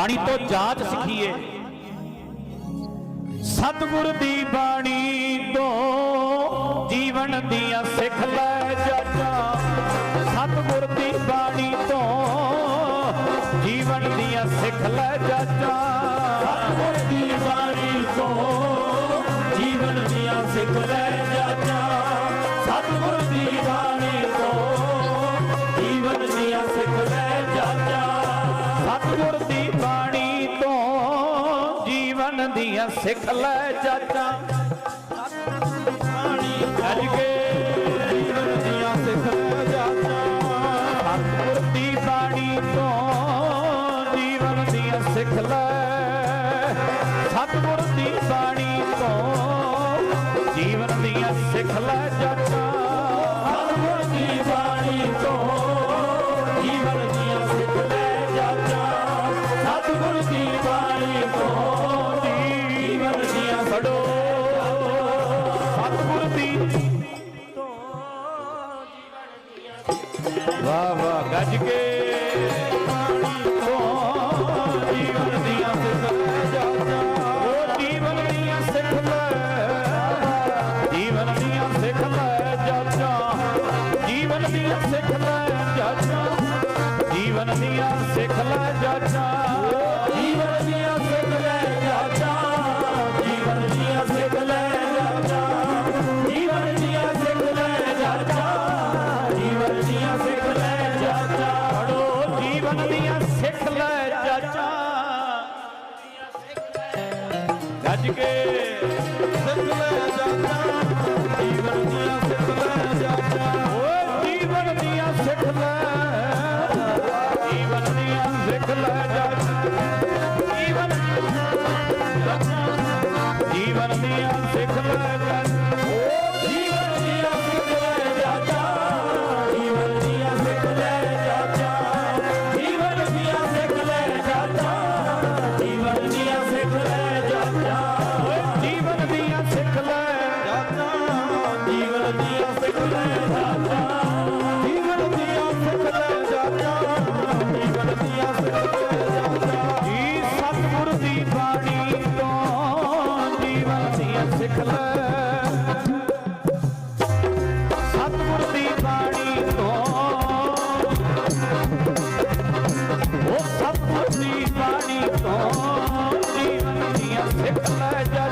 ਬਾਣੀ ਤੋਂ ਜਾਚ ਸਿੱਖੀਏ। ਸਤਿਗੁਰ ਦੀ ਬਾਣੀ ਤੋਂ ਜੀਵਨ ਦੀਆਂ ਸਿੱਖ ਲੈ ਜਾਚਾ ਸਤਿਗੁਰ ਦੀ ਬਾਣੀ ਤੋਂ ਜੀਵਨ ਦੀਆਂ ਸਿੱਖ ਲੈ ਜਾਚਾ ਸਤਿਗੁਰ ਦੀ ਬਾਣੀ ਤੋਂ ਜੀਵਨ ਦੀਆਂ ਸਿੱਖ ਲੈ ਤੋਂ ਦੀਆਂ ਸਿੱਖ ਲੈ ਜਾਚਾ ਬਾਣੀ ਅੱਜ ਕੇ ਜੀਵਨ ਦੀਆਂ ਸਿੱਖ ਲੈ ਜਾਚਾ ਸਤਿਗੁਰ ਦੀ ਬਾਣੀ ਤੋਂ ਜੀਵਨ ਦੀਆਂ ਸਿੱਖ ਲੈ। ਸਤਿਗੁਰ ਦੀ ਬਾਣੀ ਤੋਂ ਜੀਵਨ ਦੀਆਂ ਸਿੱਖ ਲੈ ਵਾਹ ਵਾਹ, ਗੱਜ ਕੇ ਤੋਂ ਜੀਵਨ ਦੀਆਂ ਸਿੱਖ ਲੈ ਉਹ ਜੀਵਨ ਦੀਆਂ ਸਿੱਖ ਲੈ, ਜੀਵਨ ਦੀਆਂ ਸਿੱਖ ਲੈ ਜਾਚਾ ਜੀਵਨ ਦੀਆਂ ਸਿੱਖ ਲੈ ਜਾਚਾ ਜੀਵਨ ਦੀਆਂ ਸਿੱਖ ਲੈ ਜਾਚਾ ਜੀਵਨ ਦੀਆਂ ਸਿੱਖ ਲੈ ਸਭ ਦੀ ਬਾਣੀ ਤੋਂ ਜੀਵਨ ਦੀਆਂ ਸਿੱਖ ਲੈ ਜਾ